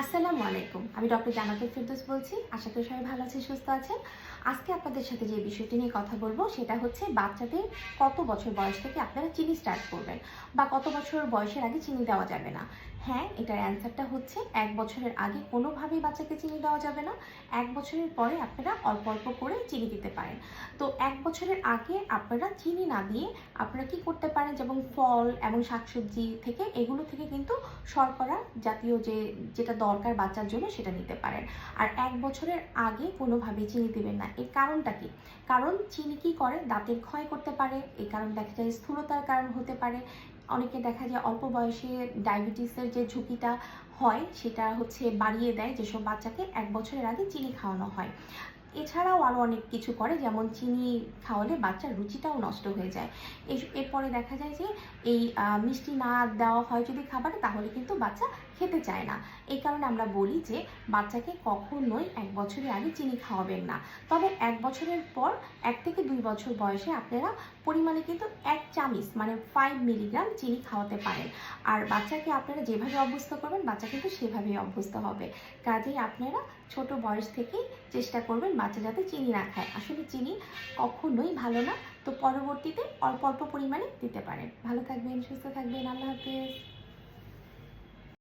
আসসালামু আলাইকুম। আমি ডক্টর জানাতুল ফিরদৌস বলছি। আশা করি সবাই ভালো আছেন, সুস্থ আছেন। আজকে আপনাদের সাথে যে বিষয়টি নিয়ে কথা বলব, সেটা হচ্ছে বাচ্চাদের কত বছর বয়স থেকে আপনারা চিনি স্টার্ট করবেন বা কত বছর বয়সের আগে চিনি দেওয়া যাবে না। হ্যাঁ এটার অ্যান্সারটা হচ্ছে এক বছরের আগে কোনোভাবেই বাচ্চাকে চিনি দেওয়া যাবে না। এক বছরের পরে আপনারা অল্প অল্প করে চিনি দিতে পারেন। তো এক বছরের আগে আপনারা চিনি না দিয়ে আপনারা কি করতে পারেন? যেমন ফল এবং শাকসবজি থেকে, এগুলো থেকে কিন্তু শর্করা জাতীয় যে, যেটা দরকার বাচ্চার জন্য সেটা নিতে পারেন। আর এক বছরের আগে কোনোভাবেই চিনি দেবেন না। এর কারণটা কি? কারণ চিনি কি করে? দাঁতের ক্ষয় করতে পারে। এই কারণ দেখা যায় স্থূলতার কারণ হতে পারে। অনেকে দেখা যায় অল্প বয়সে ডায়াবেটিসের যে ঝুঁকিটা হয়, সেটা হচ্ছে বাড়িয়ে দেয় যেসব বাচ্চাকে এক বছরের আগে চিনি খাওয়ানো হয়। এছাড়াও আরও অনেক কিছু করে, যেমন চিনি খাওয়ালে বাচ্চার রুচিটাও নষ্ট হয়ে যায়। এরপরে দেখা যায় যে এই মিষ্টি না দেওয়া হয় যদি খাবারে, তাহলে কিন্তু বাচ্চা খেতে চায় না। এই কারণে আমরা বলি যে, বাচ্চাকে কখনোই এক বছরের আগে চিনি খাওয়াবেন না। তবে এক বছরের পর, এক থেকে দুই বছর বয়সে আপনারা পরিমাণে কিন্তু এক চামিচ মানে ফাইভ মিলিগ্রাম চিনি খাওয়াতে পারেন। আর বাচ্চাকে আপনারা যেভাবে অভ্যস্ত করবেন, বাচ্চা কিন্তু সেভাবেই অভ্যস্ত হবে। কাজেই আপনারা ছোট বয়স থেকেই চেষ্টা করবেন বাচ্চা যাতে চিনি না খায়। আসলে চিনি কখনোই ভালো না, তো পরবর্তীতে অল্প অল্প পরিমাণে দিতে পারেন। ভালো থাকবেন, সুস্থ থাকবেন, আল্লাহ হাফেজ।